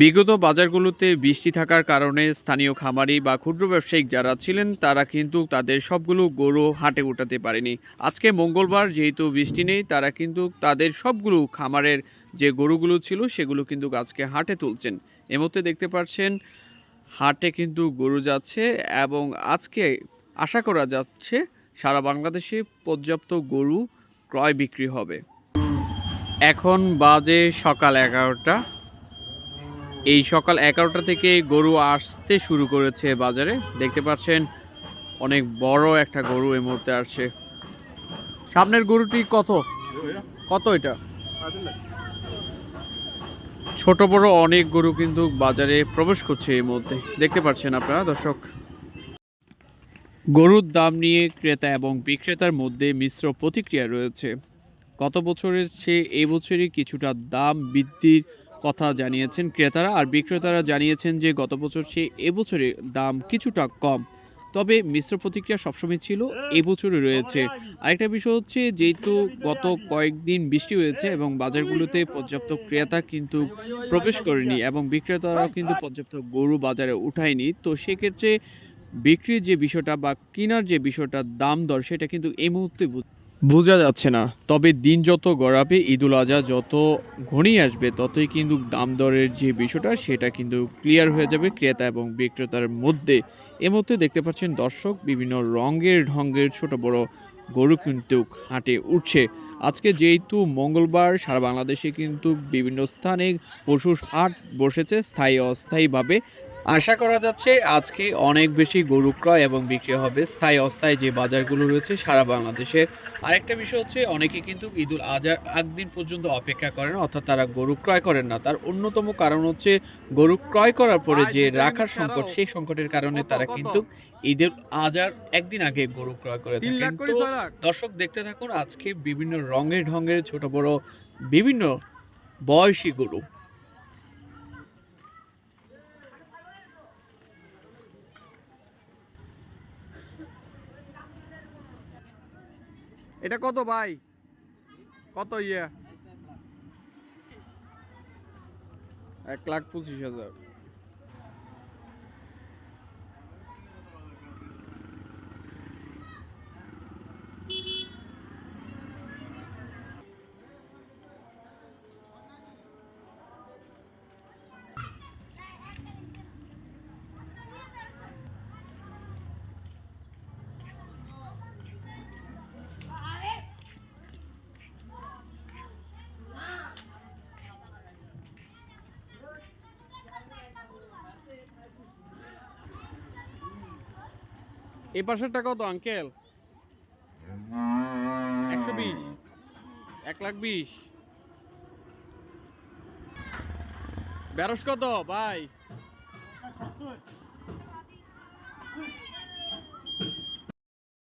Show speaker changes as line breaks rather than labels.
বিগত বাজারগুলোতে বৃষ্টি থাকার কারণে স্থানীয় খামারি বা ক্ষুদ্র ব্যবসায়িক যারা ছিলেন, তারা কিন্তু তাদের সবগুলো গরু হাটে উঠাতে পারেনি। আজকে মঙ্গলবার যেহেতু বৃষ্টি নেই, তারা কিন্তু তাদের সবগুলো খামারের যে গরুগুলো ছিল, সেগুলো কিন্তু আজকে হাটে তুলছেন। এ মুহূর্তে দেখতে পাচ্ছেন, হাটে কিন্তু গরু যাচ্ছে এবং আজকে আশা করা যাচ্ছে সারা বাংলাদেশে পর্যাপ্ত গরু ক্রয় বিক্রি হবে। এখন বাজে সকাল এগারোটা। এই সকাল এগারোটা থেকে গরু আসতে শুরু করেছে বাজারে। দেখতে পাচ্ছেন, অনেক বড় একটা গরু এই মুহূর্তে আসছে। সামনের গরুটি কত? কত এটা? ছোট বড় অনেক গরু কিন্তু বাজারে প্রবেশ করছে এই মধ্যে দেখতে পাচ্ছেন আপনারা, দর্শক। গরুর দাম নিয়ে ক্রেতা এবং বিক্রেতার মধ্যে মিশ্র প্রতিক্রিয়া রয়েছে। গত বছরের চেয়ে এই বছরই কিছুটা দাম বৃদ্ধির কথা জানিয়েছেন ক্রেতারা আর বিক্রেতারা জানিয়েছেন যে গত বছর সে এবছরে দাম কিছুটা কম। তবে মিশ্র প্রতিক্রিয়া সবসময় ছিল এবছরে রয়েছে। আরেকটা বিষয় হচ্ছে, যেহেতু গত কয়েকদিন বৃষ্টি হয়েছে এবং বাজারগুলোতে পর্যাপ্ত ক্রেতা কিন্তু প্রবেশ করেনি এবং বিক্রেতারাও কিন্তু পর্যাপ্ত গরু বাজারে উঠায়নি, তো সেক্ষেত্রে বিক্রির যে বিষয়টা বা কেনার যে বিষয়টা দাম দর সেটা কিন্তু এই মুহূর্তে বোঝা যাচ্ছে না। তবে দিন যত গড়াবে, ঈদুল আজহা যত ঘনিয়ে আসবে, ততই কিন্তু দাম দরের যে বিষয়টা, সেটা কিন্তু ক্লিয়ার হয়ে যাবে ক্রেতা এবং বিক্রেতার মধ্যে। এ মধ্যে দেখতে পাচ্ছেন দর্শক, বিভিন্ন রঙের ঢঙ্গের ছোট বড় গরু কিন্তু হাটে উঠছে। আজকে যেহেতু মঙ্গলবার, সারা বাংলাদেশে কিন্তু বিভিন্ন স্থানে পশুর হাট বসেছে স্থায়ী অস্থায়ীভাবে আশা করা যাচ্ছে আজকে অনেক বেশি গরু ক্রয় এবং বিক্রি হবে। স্থায়ী অস্থায়ী যে বাজারগুলো রয়েছে সারা বাংলাদেশে আরেকটা বিষয় হচ্ছে অনেকে কিন্তু ঈদুল আজহার আগদিন পর্যন্ত অপেক্ষা করেন অর্থাৎ তারা গরু ক্রয় করেন না। তার অন্যতম কারণ হচ্ছে গরু ক্রয় করার পরে যে রাখার সংকট সেই সংকটের কারণে তারা কিন্তু ঈদের আজার একদিন আগে গরু ক্রয় করে থাকেন। তো দর্শক দেখতে থাকুন আজকে বিভিন্ন রঙের ঢঙ্গের ছোট বড় বিভিন্ন বয়সী গরু। এটা কত ভাই? কত ইয়া? এক লাখ পঁচিশ হাজার। এই পাশেরটা কত আঙ্কেল। একশো বিশ। এক লাখ বিশ। বেরস কত ভাই।